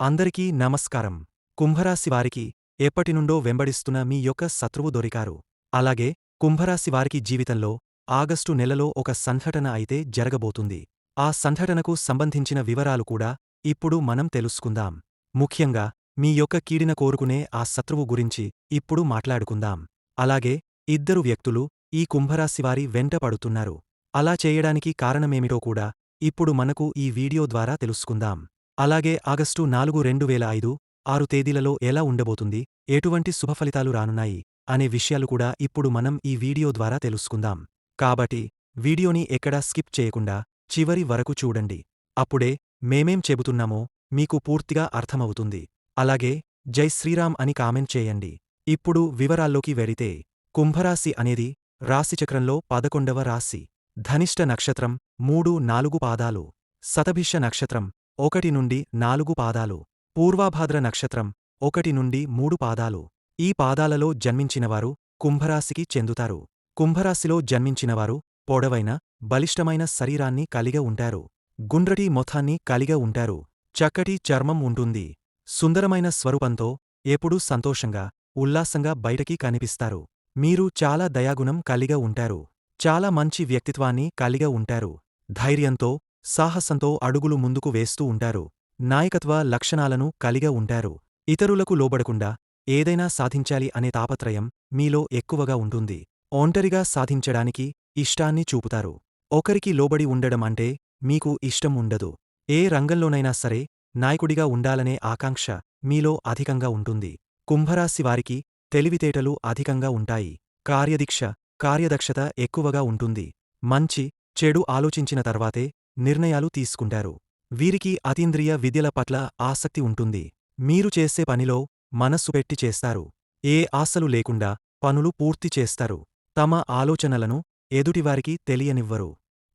అందరికీ నమస్కారం. కుంభరాశి వారికి ఎప్పటినుండో వెంబడిస్తున్న మీ యొక్క శత్రువు దొరికారు. అలాగే కుంభరాశి వారికి జీవితంలో ఆగస్టు నెలలో ఒక సంఘటన అయితే జరగబోతుంది. ఆ సంఘటనకు సంబంధించిన వివరాలు కూడా ఇప్పుడు మనం తెలుసుకుందాం. ముఖ్యంగా మీ యొక్క కీడిన కోరుకునే ఆ శత్రువు గురించి ఇప్పుడు మాట్లాడుకుందాం. అలాగే ఇద్దరు వ్యక్తులు ఈ కుంభరాశివారి వెంట పడుతున్నారు. అలా చేయడానికి కారణమేమిటో కూడా ఇప్పుడు మనకు ఈ వీడియో ద్వారా తెలుసుకుందాం. అలాగే ఆగస్టు నాలుగు రెండు వేల ఐదు ఆరు తేదీలలో ఎలా ఉండబోతుంది ఎటువంటి శుభఫలితాలు రానున్నాయి అనే విషయాలు కూడా ఇప్పుడు మనం ఈ వీడియో ద్వారా తెలుసుకుందాం. కాబట్టి వీడియోని ఎక్కడా స్కిప్ చేయకుండా చివరి వరకు చూడండి. అప్పుడే మేమేం చెబుతున్నామో మీకు పూర్తిగా అర్థమవుతుంది. అలాగే జై శ్రీరామ్ అని కామెంట్ చేయండి. ఇప్పుడు వివరాల్లోకి వెడితే కుంభరాశి అనేది రాశిచక్రంలో పదకొండవ రాశి. ధనిష్ట నక్షత్రం మూడు నాలుగు పాదాలు. సతభిష నక్షత్రం ఒకటి నుండి నాలుగు పాదాలు. పూర్వాభాద్ర నక్షత్రం ఒకటి నుండి మూడు పాదాలు. ఈ పాదాలలో జన్మించినవారు కుంభరాశికి చెందుతారు. కుంభరాశిలో జన్మించినవారు పొడవైన బలిష్టమైన శరీరాన్ని కలిగ ఉంటారు. గుండ్రటి మొథాన్ని కలిగ ఉంటారు. చక్కటి చర్మం ఉంటుంది. సుందరమైన స్వరూపంతో ఎప్పుడూ సంతోషంగా ఉల్లాసంగా బయటకి కనిపిస్తారు. మీరు చాలా దయాగుణం కలిగ ఉంటారు. చాలా మంచి వ్యక్తిత్వాన్ని కలిగ ఉంటారు. ధైర్యంతో సాహసంతో అడుగులు ముందుకు వేస్తూ ఉంటారు. నాయకత్వ లక్షణాలను కలిగ ఉంటారు. ఇతరులకు లోబడకుండా ఏదైనా సాధించాలి అనే తాపత్రయం మీలో ఎక్కువగా ఉంటుంది. ఒంటరిగా సాధించడానికి ఇష్టాన్ని చూపుతారు. ఒకరికి లోబడి ఉండడం అంటే మీకు ఇష్టం ఉండదు. ఏ రంగంలోనైనా సరే నాయకుడిగా ఉండాలనే ఆకాంక్ష మీలో అధికంగా ఉంటుంది. కుంభరాశి వారికి తెలివితేటలు అధికంగా ఉంటాయి. కార్యదీక్ష కార్యదక్షత ఎక్కువగా ఉంటుంది. మంచి చెడు ఆలోచించిన తర్వాతే నిర్ణయాలు తీసుకుంటారు. వీరికి అతీంద్రియ విద్యల పట్ల ఆసక్తి ఉంటుంది. మీరు చేసే పనిలో మనస్సు పెట్టి చేస్తారు. ఏ ఆశలు లేకుండా పనులు పూర్తి చేస్తారు. తమ ఆలోచనలను ఎదుటివారికి తెలియనివ్వరు.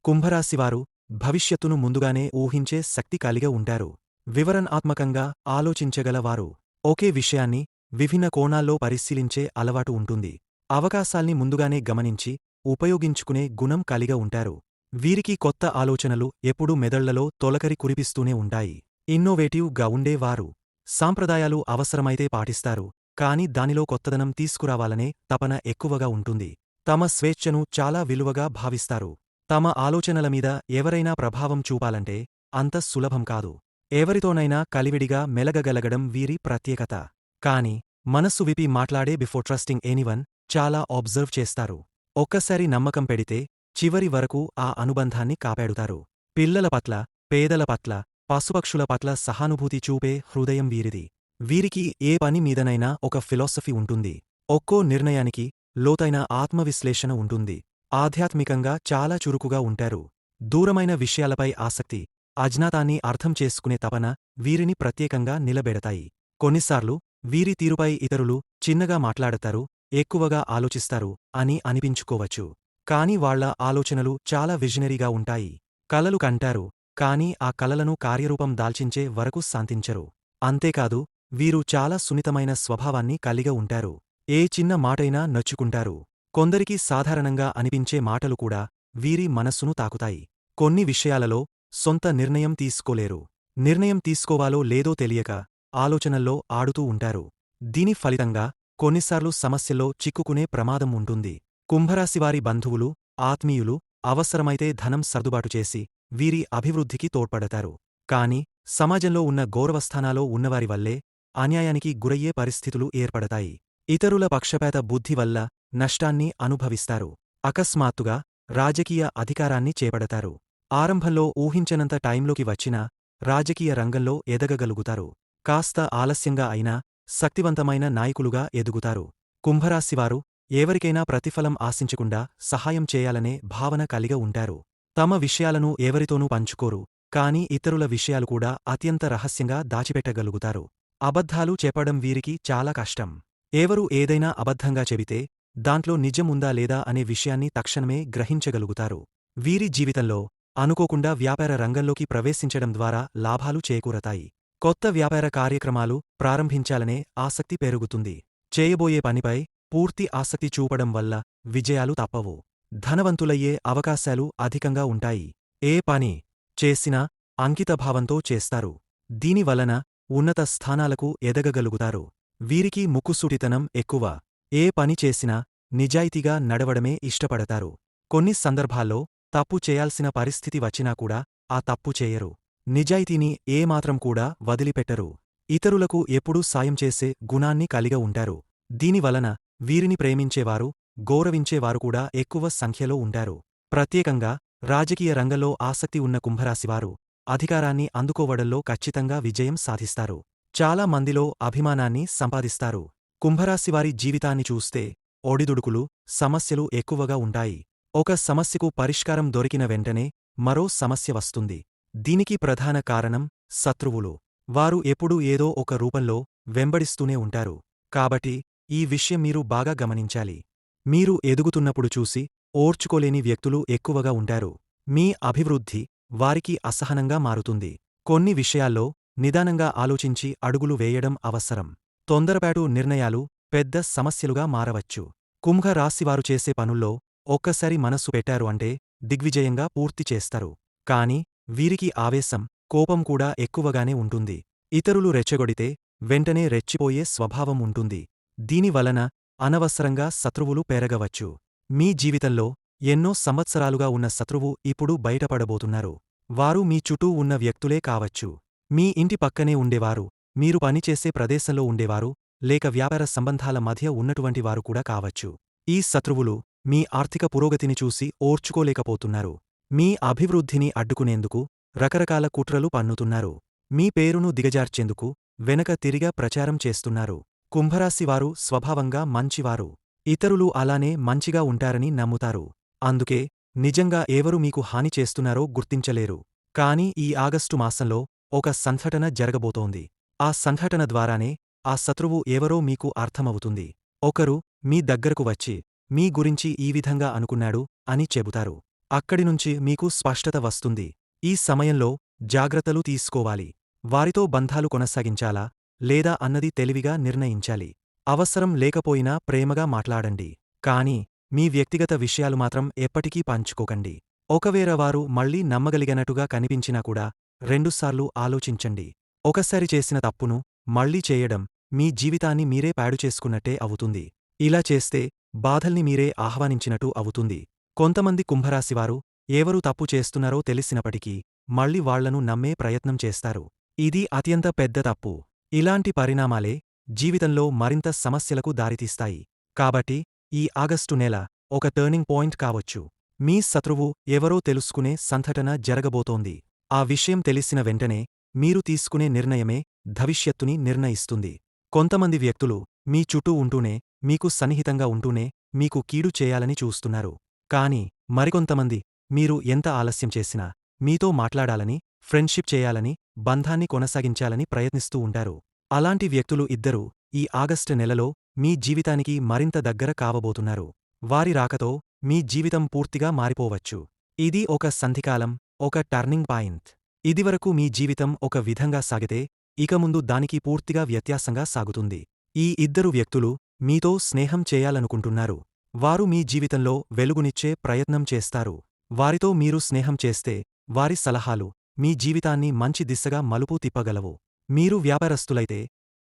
కుంభరాశివారు భవిష్యత్తును ముందుగానే ఊహించే శక్తి కలిగ ఉంటారు. వివరణాత్మకంగా ఆలోచించగలవారు. ఒకే విషయాన్ని విభిన్న కోణాల్లో పరిశీలించే అలవాటు ఉంటుంది. అవకాశాల్ని ముందుగానే గమనించి ఉపయోగించుకునే గుణం కలిగ ఉంటారు. వీరికి కొత్త ఆలోచనలు ఎప్పుడూ మెదళ్ళలో తొలకరి కురిపిస్తూనే ఉంటాయి. ఇన్నోవేటివ్గా ఉండేవారు. సాంప్రదాయాలు అవసరమైతే పాటిస్తారు కాని దానిలో కొత్తదనం తీసుకురావాలనే తపన ఎక్కువగా ఉంటుంది. తమ స్వేచ్ఛను చాలా విలువగా భావిస్తారు. తమ ఆలోచనల మీద ఎవరైనా ప్రభావం చూపాలంటే అంత సులభం కాదు. ఎవరితోనైనా కలివిడిగా మెలగగలగడం వీరి ప్రత్యేకత. కాని మనస్సు విపి మాట్లాడే బిఫోర్ ట్రస్టింగ్ ఎనీవన్ చాలా ఆబ్జర్వ్ చేస్తారు. ఒక్కసారి నమ్మకం పెడితే చివరి వరకు ఆ అనుబంధాన్ని కాపాడుతారు. పిల్లల పట్ల పేదల పట్ల పశుపక్షుల పట్ల సహానుభూతి చూపే హృదయం వీరిది. వీరికి ఏ పని మీదనైనా ఒక ఫిలాసఫీ ఉంటుంది. ఒక్కో నిర్ణయానికి లోతైన ఆత్మవిశ్లేషణ ఉంటుంది. ఆధ్యాత్మికంగా చాలా చురుకుగా ఉంటారు. దూరమైన విషయాలపై ఆసక్తి అజ్ఞాతాన్ని అర్థం చేసుకునే తపన వీరిని ప్రత్యేకంగా నిలబెడతాయి. కొన్నిసార్లు వీరి తీరుపై ఇతరులు చిన్నగా మాట్లాడతారు ఎక్కువగా ఆలోచిస్తారు అని అనిపించుకోవచ్చు. కాని వాళ్ళ ఆలోచనలు చాలా విజనరీగా ఉంటాయి. కలలు కంటారు కాని ఆ కలలను కార్యరూపం దాల్చించే వరకు శాంతించరు. అంతేకాదు వీరు చాలా సున్నితమైన స్వభావాన్ని కలిగ ఉంటారు. ఏ చిన్న మాటైనా నచ్చుకుంటారు. కొందరికి సాధారణంగా అనిపించే మాటలు కూడా వీరి మనస్సును తాకుతాయి. కొన్ని విషయాలలో సొంత నిర్ణయం తీసుకోలేరు. నిర్ణయం తీసుకోవాలో లేదో తెలియక ఆలోచనల్లో ఆడుతూ ఉంటారు. దీని ఫలితంగా కొన్నిసార్లు సమస్యల్లో చిక్కుకునే ప్రమాదం ఉంటుంది. కుంభరాశివారి బంధువులు ఆత్మీయులు అవసరమైతే ధనం సర్దుబాటు చేసి వీరి అభివృద్ధికి తోడ్పడతారు. కాని సమాజంలో ఉన్న గౌరవస్థానాలో ఉన్నవారి వల్లే అన్యాయానికి గురయ్యే పరిస్థితులు ఏర్పడతాయి. ఇతరుల పక్షపాత బుద్ధి వల్ల నష్టాన్ని అనుభవిస్తారు. అకస్మాత్తుగా రాజకీయ అధికారాన్ని చేపడతారు. ఆరంభంలో ఊహించనంత టైంలోకి వచ్చినా రాజకీయ రంగంలో ఎదగగలుగుతారు. కాస్త ఆలస్యంగా అయినా శక్తివంతమైన నాయకులుగా ఎదుగుతారు. కుంభరాశివారు ఎవరికైనా ప్రతిఫలం ఆశించకుండా సహాయం చేయాలనే భావన కలిగ ఉంటారు. తమ విషయాలను ఎవరితోనూ పంచుకోరు కాని ఇతరుల విషయాలు కూడా అత్యంత రహస్యంగా దాచిపెట్టగలుగుతారు. అబద్ధాలు చెప్పడం వీరికి చాలా కష్టం. ఎవరు ఏదైనా అబద్ధంగా చెబితే దాంట్లో నిజముందా లేదా అనే విషయాన్ని తక్షణమే గ్రహించగలుగుతారు. వీరి జీవితంలో అనుకోకుండా వ్యాపార రంగంలోకి ప్రవేశించడం ద్వారా లాభాలు చేకూరతాయి. కొత్త వ్యాపార కార్యక్రమాలు ప్రారంభించాలనే ఆసక్తి పెరుగుతుంది. చేయబోయే పనిపై పూర్తి ఆసక్తి చూపడం వల్ల విజయాలు తప్పవు. ధనవంతులయ్యే అవకాశాలు అధికంగా ఉంటాయి. ఏ పని చేసినా అంకితభావంతో చేస్తారు. దీనివలన ఉన్నత స్థానాలకు ఎదగగలుగుతారు. వీరికి ముక్కుసూటితనం ఎక్కువ. ఏ పని చేసినా నిజాయితీగా నడవడమే ఇష్టపడతారు. కొన్ని సందర్భాల్లో తప్పు చేయాల్సిన పరిస్థితి వచ్చినా కూడా ఆ తప్పు చేయరు. నిజాయితీని ఏమాత్రం కూడా వదిలిపెట్టరు. ఇతరులకు ఎప్పుడూ సాయం చేసే గుణాన్ని కలిగ ఉంటారు. దీనివలన వీరిని ప్రేమించేవారు గౌరవించేవారు కూడా ఎక్కువ సంఖ్యలో ఉంటారు. ప్రత్యేకంగా రాజకీయ రంగంలో ఆసక్తి ఉన్న కుంభరాశివారు అధికారాన్ని అందుకోవడంలో ఖచ్చితంగా విజయం సాధిస్తారు. చాలా మందిలో అభిమానాన్ని సంపాదిస్తారు. కుంభరాశివారి జీవితాన్ని చూస్తే ఒడిదుడుకులు సమస్యలు ఎక్కువగా ఉంటాయి. ఒక సమస్యకు పరిష్కారం దొరికిన వెంటనే మరో సమస్య వస్తుంది. దీనికి ప్రధాన కారణం శత్రువులు. వారు ఎప్పుడూ ఏదో ఒక రూపంలో వెంబడిస్తూనే ఉంటారు. కాబట్టి ఈ విషయం మీరు బాగా గమనించాలి. మీరు ఎదుగుతున్నప్పుడు చూసి ఓర్చుకోలేని వ్యక్తులు ఎక్కువగా ఉంటారు. మీ అభివృద్ధి వారికి అసహనంగా మారుతుంది. కొన్ని విషయాల్లో నిదానంగా ఆలోచించి అడుగులు వేయడం అవసరం. తొందరపాటు నిర్ణయాలు పెద్ద సమస్యలుగా మారవచ్చు. కుంభ రాశివారు చేసే పనుల్లో ఒక్కసారి మనస్సు పెట్టారు అంటే దిగ్విజయంగా పూర్తి చేస్తారు. కాని వీరికి ఆవేశం కోపం కూడా ఎక్కువగానే ఉంటుంది. ఇతరులు రెచ్చగొడితే వెంటనే రెచ్చిపోయే స్వభావం ఉంటుంది. దీనివలన అనవసరంగా శత్రువులు పెరగవచ్చు. మీ జీవితంలో ఎన్నో సంవత్సరాలుగా ఉన్న శత్రువు ఇప్పుడు బయటపడబోతున్నారు. వారు మీ చుట్టూ ఉన్న వ్యక్తులే కావచ్చు. మీ ఇంటి పక్కనే ఉండేవారు మీరు పనిచేసే ప్రదేశంలో ఉండేవారు లేక వ్యాపార సంబంధాల మధ్య ఉన్నటువంటి వారు కూడా కావచ్చు. ఈ శత్రువులు మీ ఆర్థిక పురోగతిని చూసి ఓర్చుకోలేకపోతున్నారు. మీ అభివృద్ధిని అడ్డుకునేందుకు రకరకాల కుట్రలు పన్నుతున్నారు. మీ పేరును దిగజార్చేందుకు వెనక తిరిగా ప్రచారం చేస్తున్నారు. కుంభరాశివారు స్వభావంగా మంచివారు. ఇతరులు అలానే మంచిగా ఉంటారని నమ్ముతారు. అందుకే నిజంగా ఎవరు మీకు హాని చేస్తున్నారో గుర్తించలేరు. కాని ఈ ఆగస్టు మాసంలో ఒక సంఘటన జరగబోతోంది. ఆ సంఘటన ద్వారానే ఆ శత్రువు ఎవరో మీకు అర్థమవుతుంది. ఒకరు మీ దగ్గరకు వచ్చి మీ గురించి ఈ విధంగా అనుకున్నాడు అని చెబుతారు. అక్కడినుంచి మీకు స్పష్టత వస్తుంది. ఈ సమయంలో జాగ్రత్తలు తీసుకోవాలి. వారితో బంధాలు కొనసాగించాలా? లేదా అన్నది తెలివిగా నిర్ణయించాలి. అవసరం లేకపోయినా ప్రేమగా మాట్లాడండి. కాని మీ వ్యక్తిగత విషయాలు మాత్రం ఎప్పటికీ పంచుకోకండి. ఒకవేళ వారు మళ్ళీ నమ్మగలిగినట్టుగా కనిపించినా కూడా రెండుసార్లు ఆలోచించండి. ఒకసారి చేసిన తప్పును మళ్ళీ చేయడం మీ జీవితాన్ని మీరే పాడు చేసుకున్నట్టే అవుతుంది. ఇలా చేస్తే బాధల్ని మీరే ఆహ్వానించినట్టు అవుతుంది. కొంతమంది కుంభరాశివారు ఎవరు తప్పు చేస్తున్నారో తెలిసినప్పటికీ మళ్ళీ వాళ్ళను నమ్మే ప్రయత్నం చేస్తారు. ఇది అత్యంత పెద్ద తప్పు. ఇలాంటి పరిణామాలే జీవితంలో మరింత సమస్యలకు దారితీస్తాయి. కాబట్టి ఈ ఆగస్టు నెల ఒక టర్నింగ్ పాయింట్ కావచ్చు. మీ శత్రువు ఎవరో తెలుసుకునే సంఘటన జరగబోతోంది. ఆ విషయం తెలిసిన వెంటనే మీరు తీసుకునే నిర్ణయమే భవిష్యత్తుని నిర్ణయిస్తుంది. కొంతమంది వ్యక్తులు మీ చుట్టూ ఉంటూనే మీకు సన్నిహితంగా ఉంటూనే మీకు కీడు చేయాలని చూస్తున్నారు. కాని మరికొంతమంది మీరు ఎంత ఆలస్యం చేసినా మీతో మాట్లాడాలని ఫ్రెండ్షిప్ చేయాలని బంధాన్ని కొనసాగించాలని ప్రయత్నిస్తూ ఉంటారు. అలాంటి వ్యక్తులు ఇద్దరూ ఈ ఆగస్టు నెలలో మీ జీవితానికి మరింత దగ్గర కావబోతున్నారు. వారి రాకతో మీ జీవితం పూర్తిగా మారిపోవచ్చు. ఇది ఒక సంధికాలం ఒక టర్నింగ్ పాయింట్. ఇదివరకు మీ జీవితం ఒక విధంగా సాగితే ఇక ముందు దానికి పూర్తిగా వ్యత్యాసంగా సాగుతుంది. ఈ ఇద్దరు వ్యక్తులు మీతో స్నేహం చేయాలనుకుంటున్నారు. వారు మీ జీవితంలో వెలుగునిచ్చే ప్రయత్నం చేస్తారు. వారితో మీరు స్నేహం చేస్తే వారి సలహాలు మీ జీవితాన్ని మంచి దిశగా మలుపు తిప్పగలవు. మీరు వ్యాపారస్తులైతే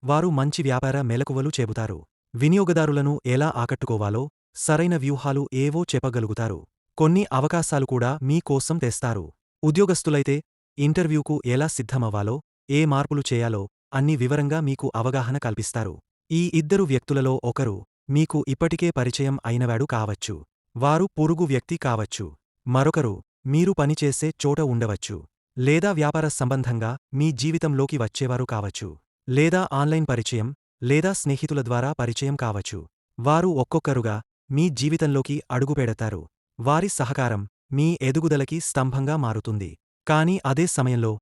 వారు మంచి వ్యాపార మెలకువలు చెబుతారు వినియోగదారులను ఎలా ఆకట్టుకోవాలో సరైన వ్యూహాలు ఏవో చెప్పగలుగుతారు. కొన్ని అవకాశాలు కూడా మీ కోసం తెస్తారు. ఉద్యోగస్తులైతే ఇంటర్వ్యూకు ఎలా సిద్ధమవ్వాలో ఏ మార్పులు చేయాలో అన్ని వివరంగా మీకు అవగాహన కల్పిస్తారు. ఈ ఇద్దరు వ్యక్తులలో ఒకరు మీకు ఇప్పటికే పరిచయం అయినవాడు కావచ్చు. వారు పొరుగు వ్యక్తి కావచ్చు. మరొకరు మీరు పనిచేసే చోట ఉండవచ్చు. లేదా వ్యాపార సంబంధంగా మీ జీవితంలోకి వచ్చేవారు కావచ్చు. లేదా ఆన్లైన్ పరిచయం లేదా స్నేహితుల ద్వారా పరిచయం కావచ్చు. వారు ఒక్కొక్కరుగా మీ జీవితంలోకి అడుగుపెడతారు వారి సహకారం మీ ఎదుగుదలకి స్తంభంగా మారుతుంది. కాని అదే సమయంలో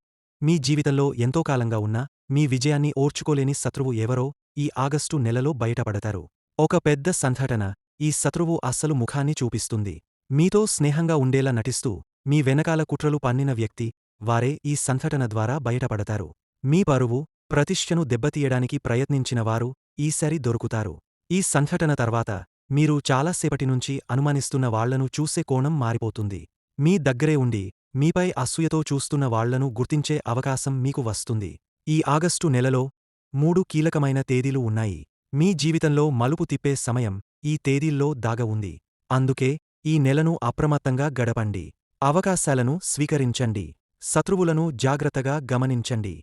మీ జీవితంలో ఎంతో కాలంగా ఉన్న మీ విజయాన్ని ఓర్చుకోలేని శత్రువు ఎవరో ఈ ఆగస్టు నెలలో బయటపడతారు. ఒక పెద్ద సంఘటన ఈ శత్రువు అస్సలు ముఖాన్ని చూపిస్తుంది. మీతో స్నేహంగా ఉండేలా నటిస్తూ మీ వెనకాల కుట్రలు పన్నిన వ్యక్తి వారే ఈ సంఘటన ద్వారా బయటపడతారు. మీ పరువు ప్రతిష్టను దెబ్బతీయడానికి ప్రయత్నించినవారు ఈసారి దొరుకుతారు. ఈ సంఘటన తర్వాత మీరు చాలాసేపటినుంచి అనుమానిస్తున్న వాళ్ళను చూసే కోణం మారిపోతుంది. మీ దగ్గరే ఉండి మీపై అసూయతో చూస్తున్న వాళ్ళను గుర్తించే అవకాశం మీకు వస్తుంది. ఈ ఆగస్టు నెలలో మూడు కీలకమైన తేదీలు ఉన్నాయి. మీ జీవితంలో మలుపు తిప్పే సమయం ఈ తేదీల్లో దాగ ఉంది. అందుకే ఈ నెలను అప్రమత్తంగా గడపండి. అవకాశాలను స్వీకరించండి. శత్రువులను జాగ్రత్తగా గమనించండి.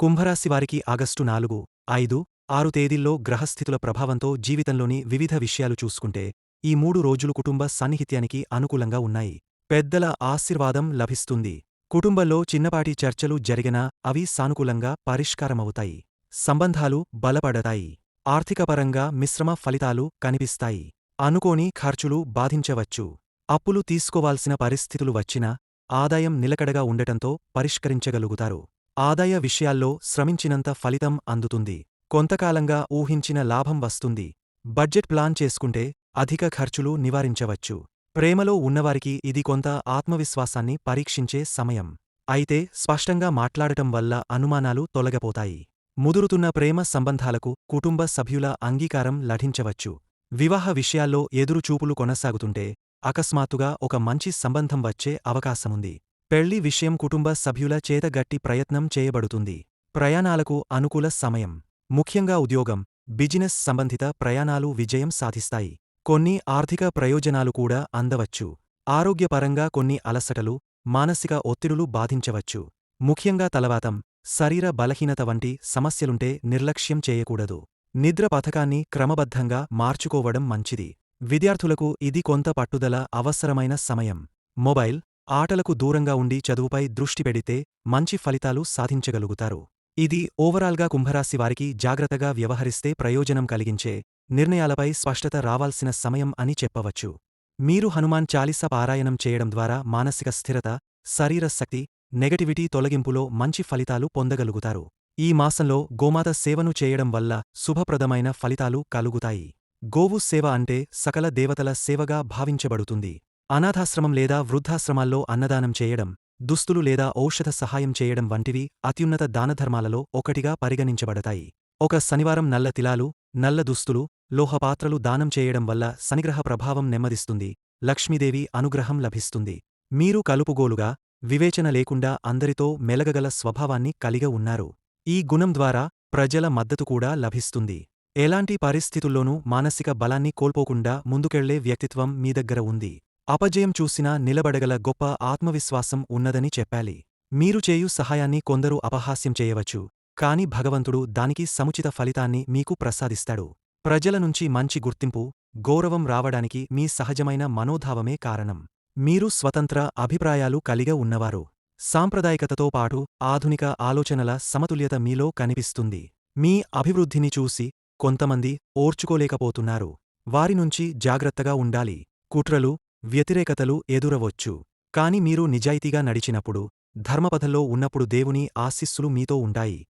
కుంభరాశివారికి ఆగస్టు నాలుగు ఐదు ఆరు తేదీల్లో గ్రహస్థితుల ప్రభావంతో జీవితంలోని వివిధ విషయాలు చూసుకుంటే ఈ మూడు రోజులు కుటుంబ సాన్నిహిత్యానికి అనుకూలంగా ఉన్నాయి. పెద్దల ఆశీర్వాదం లభిస్తుంది. కుటుంబంలో చిన్నపాటి చర్చలు జరిగినా అవి సానుకూలంగా పరిష్కారమవుతాయి. సంబంధాలు బలపడతాయి. ఆర్థికపరంగా మిశ్రమ ఫలితాలు కనిపిస్తాయి. అనుకోని ఖర్చులు బాధించవచ్చు. అప్పులు తీసుకోవాల్సిన పరిస్థితులు వచ్చినా ఆదాయం నిలకడగా ఉండటంతో పరిష్కరించగలుగుతారు. ఆదాయ విషయాల్లో శ్రమించినంత ఫలితం అందుతుంది. కొంతకాలంగా ఊహించిన లాభం వస్తుంది. బడ్జెట్ ప్లాన్ చేసుకుంటే అధిక ఖర్చులు నివారించవచ్చు. ప్రేమలో ఉన్నవారికి ఇది కొంత ఆత్మవిశ్వాసాన్ని పరీక్షించే సమయం. అయితే స్పష్టంగా మాట్లాడటం వల్ల అనుమానాలు తొలగపోతాయి. ముదురుతున్న ప్రేమ సంబంధాలకు కుటుంబ సభ్యుల అంగీకారం లభించవచ్చు. వివాహ విషయాల్లో ఎదురుచూపులు కొనసాగుతుంటే అకస్మాత్తుగా ఒక మంచి సంబంధం వచ్చే అవకాశముంది. పెళ్ళి విషయం కుటుంబ సభ్యుల చేత గట్టి ప్రయత్నం చేయబడుతుంది. ప్రయాణాలకు అనుకూల సమయం. ముఖ్యంగా ఉద్యోగం బిజినెస్ సంబంధిత ప్రయాణాలు విజయం సాధిస్తాయి. కొన్ని ఆర్థిక ప్రయోజనాలు కూడా అందవచ్చు. ఆరోగ్యపరంగా కొన్ని అలసటలు మానసిక ఒత్తిడులు బాధించవచ్చు. ముఖ్యంగా తలవాతం శరీర బలహీనత వంటి సమస్యలుంటే నిర్లక్ష్యం చేయకూడదు. నిద్ర పథకాన్ని క్రమబద్ధంగా మార్చుకోవడం మంచిది. విద్యార్థులకు ఇది కొంత పట్టుదల అవసరమైన సమయం. మొబైల్ ఆటలకు దూరంగా ఉండి చదువుపై దృష్టి పెడితే మంచి ఫలితాలు సాధించగలుగుతారు. ఇది ఓవరాల్గా కుంభరాశి వారికి జాగ్రత్తగా వ్యవహరిస్తే ప్రయోజనం కలిగించే నిర్ణయాలపై స్పష్టత రావాల్సిన సమయం అని చెప్పవచ్చు. మీరు హనుమాన్ చాలీస పారాయణం చేయడం ద్వారా మానసిక స్థిరత శరీర శక్తి నెగటివిటీ తొలగింపులో మంచి ఫలితాలు పొందగలుగుతారు. ఈ మాసంలో గోమాత సేవను చేయడం వల్ల శుభప్రదమైన ఫలితాలు కలుగుతాయి. గోవు సేవ అంటే సకల దేవతల సేవగా భావించబడుతుంది. అనాథాశ్రమం లేదా వృద్ధాశ్రమాల్లో అన్నదానం చేయడం దుస్తులు లేదా ఔషధ సహాయం చేయడం వంటివి అత్యున్నత దానధర్మాలలో ఒకటిగా పరిగణించబడతాయి. ఒక శనివారం నల్ల తిలాలు నల్ల దుస్తులు లోహపాత్రలు దానం చేయడం వల్ల శనిగ్రహ ప్రభావం నెమ్మదిస్తుంది లక్ష్మీదేవి అనుగ్రహం లభిస్తుంది. మీరు కలుపుగోలుగా వివేచన లేకుండా అందరితో మెలగగల స్వభావాన్ని కలిగ ఉన్నారు. ఈ గుణం ద్వారా ప్రజల మద్దతు కూడా లభిస్తుంది. ఎలాంటి పరిస్థితుల్లోనూ మానసిక బలాన్ని కోల్పోకుండా ముందుకెళ్ళే వ్యక్తిత్వం మీ దగ్గర ఉంది. అపజయం చూసినా నిలబడగల గొప్ప ఆత్మవిశ్వాసం ఉన్నదని చెప్పాలి. మీరు చేయు సహాయాన్ని కొందరు అపహాస్యం చేయవచ్చు. కాని భగవంతుడు దానికి సముచిత ఫలితాన్ని మీకు ప్రసాదిస్తాడు. ప్రజల నుంచి మంచి గుర్తింపు గౌరవం రావడానికి మీ సహజమైన మనోధావమే కారణం. మీరు స్వతంత్ర అభిప్రాయాలు కలిగ ఉన్నవారు. సాంప్రదాయికతతో పాటు ఆధునిక ఆలోచనల సమతుల్యత మీలో కనిపిస్తుంది. మీ అభివృద్ధిని చూసి కొంతమంది ఓర్చుకోలేకపోతున్నారు. వారి నుంచి జాగ్రత్తగా ఉండాలి. కుట్రలు వ్యతిరేకతలు ఎదురవచ్చు. కాని మీరు నిజాయితీగా నడిచినప్పుడు ధర్మపథంలో ఉన్నప్పుడు దేవుని ఆశిస్సులు మీతో ఉంటాయి.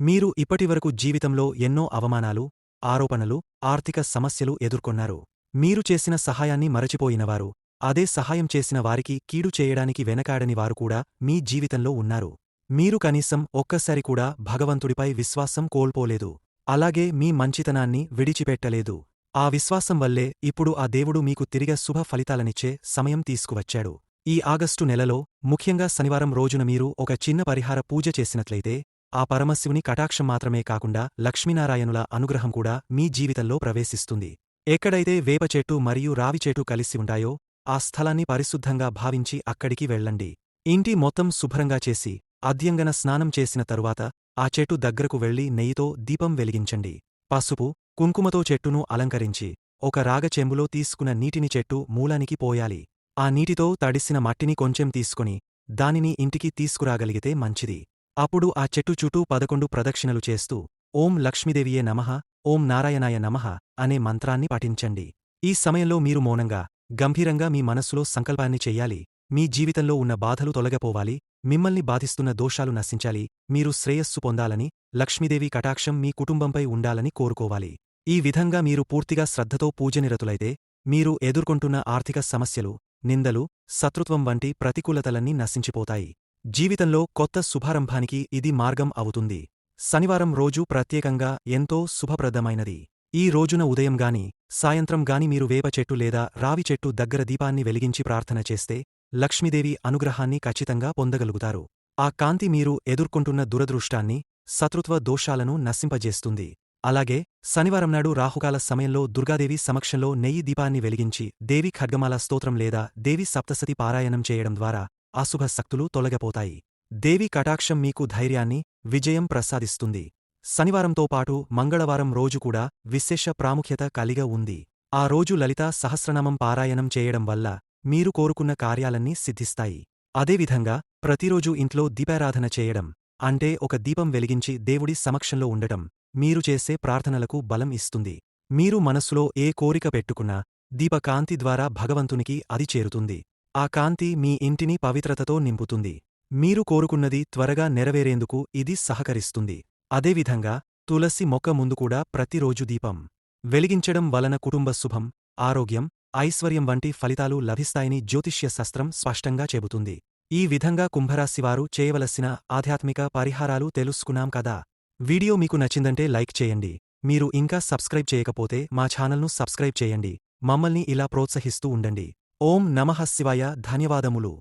మీరు ఇప్పటివరకు జీవితంలో ఎన్నో అవమానాలు ఆరోపణలు ఆర్థిక సమస్యలు ఎదుర్కొన్నారు. మీరు చేసిన సహాయాన్ని మరచిపోయినవారు అదే సహాయం చేసిన వారికి కీడు చేయడానికి వెనకాడని వారు కూడా మీ జీవితంలో ఉన్నారు. మీరు కనీసం ఒక్కసారి కూడా భగవంతుడిపై విశ్వాసం కోల్పోలేదు. అలాగే మీ మంచితనాన్ని విడిచిపెట్టలేదు. ఆ విశ్వాసం వల్లే ఇప్పుడు ఆ దేవుడు మీకు తిరిగ శుభ ఫలితాలనిచ్చే సమయం తీసుకువచ్చాడు. ఈ ఆగస్టు నెలలో ముఖ్యంగా శనివారం రోజున మీరు ఒక చిన్న పరిహార పూజ చేసినట్లయితే ఆ పరమశివుని కటాక్షం మాత్రమే కాకుండా లక్ష్మీనారాయణుల అనుగ్రహం కూడా మీ జీవితంలో ప్రవేశిస్తుంది. ఎక్కడైతే వేప చెట్టు మరియు రావి చెట్టు కలిసి ఉంటాయో ఆ స్థలాన్ని పరిశుద్ధంగా భావించి అక్కడికి వెళ్ళండి. ఇంటి మొత్తం శుభ్రంగా చేసి అద్యంగన స్నానం చేసిన తరువాత ఆ చెట్టు దగ్గరకు వెళ్ళి నెయ్యితో దీపం వెలిగించండి. పసుపు కుంకుమతో చెట్టును అలంకరించి ఒక రాగచెంబులో తీసుకున్న నీటిని చెట్టు మూలానికి పోయాలి. ఆ నీటితో తడిసిన మట్టిని కొంచెం తీసుకుని దానిని ఇంటికి తీసుకురాగలిగితే మంచిది. అప్పుడు ఆ చెట్టు చుట్టూ పదకొండు ప్రదక్షిణలు చేస్తూ ఓం లక్ష్మీదేవియే నమః ఓం నారాయణాయ నమః అనే మంత్రాన్ని పఠించండి. ఈ సమయంలో మీరు మౌనంగా గంభీరంగా మీ మనస్సులో సంకల్పాన్ని చెయ్యాలి మీ జీవితంలో ఉన్న బాధలు తొలగపోవాలి. మిమ్మల్ని బాధిస్తున్న దోషాలు నశించాలి మీరు శ్రేయస్సు పొందాలని లక్ష్మీదేవి కటాక్షం మీ కుటుంబంపై ఉండాలని కోరుకోవాలి. ఈ విధంగా మీరు పూర్తిగా శ్రద్ధతో పూజనిరతులైతే మీరు ఎదుర్కొంటున్న ఆర్థిక సమస్యలు నిందలు శత్రుత్వం వంటి ప్రతికూలతలన్నీ నశించిపోతాయి. జీవితంలో కొత్త శుభారంభానికి ఇది మార్గం అవుతుంది. శనివారం రోజు ప్రత్యేకంగా ఎంతో శుభప్రదమైనది. ఈ రోజున ఉదయం గాని సాయంత్రం గాని మీరు వేప చెట్టు లేదా రావి చెట్టు దగ్గర దీపాన్ని వెలిగించి ప్రార్థన చేస్తే లక్ష్మీదేవి అనుగ్రహాన్ని ఖచ్చితంగా పొందగలుగుతారు. ఆ కాంతి మీరు ఎదుర్కొంటున్న దురదృష్టాన్ని శత్రుత్వ దోషాలను నశింపజేస్తుంది. అలాగే శనివారం నాడు రాహుకాల సమయంలో దుర్గాదేవి సమక్షంలో నెయ్యి దీపాన్ని వెలిగించి దేవి ఖడ్గమాల స్తోత్రం లేదా దేవి సప్తసతి పారాయణం చేయడం ద్వారా అశుభ శక్తులు తొలగపోతాయి. దేవి కటాక్షం మీకు ధైర్యాన్ని విజయం ప్రసాదిస్తుంది. శనివారంతో పాటు మంగళవారం రోజు కూడా విశేష ప్రాముఖ్యత కలిగా ఉంది. ఆ రోజు లలితా సహస్రనామం పారాయణం చేయడం వల్ల మీరు కోరుకున్న కార్యాలన్నీ సిద్ధిస్తాయి. అదేవిధంగా ప్రతిరోజు ఇంట్లో దీపారాధన చేయడం అంటే ఒక దీపం వెలిగించి దేవుడి సమక్షంలో ఉండటం మీరు చేసే ప్రార్థనలకు బలం ఇస్తుంది. మీరు మనస్సులో ఏ కోరిక పెట్టుకున్నా దీపకాంతి ద్వారా భగవంతునికి అది చేరుతుంది. ఆ కాంతి మీ ఇంటిని పవిత్రతతో నింపుతుంది. మీరు కోరుకున్నది త్వరగా నెరవేరేందుకు ఇది సహకరిస్తుంది. అదేవిధంగా తులసి మొక్క ముందు కూడా ప్రతిరోజు దీపం వెలిగించడం వలన కుటుంబ శుభం ఆరోగ్యం ఐశ్వర్యం వంటి ఫలితాలు లభిస్తాయని జ్యోతిష్య శాస్త్రం స్పష్టంగా చెబుతుంది. ఈ విధంగా కుంభరాశివారు చేయవలసిన ఆధ్యాత్మిక పరిహారాలు తెలుసుకున్నాం కదా. వీడియో మీకు నచ్చిందంటే లైక్ చేయండి. మీరు ఇంకా సబ్స్క్రైబ్ చేయకపోతే మా ఛానల్ను సబ్స్క్రైబ్ చేయండి. మమ్మల్ని ఇలా ప్రోత్సహిస్తూ ఉండండి. ఓం నమః శివాయ. ధన్యవాదములు.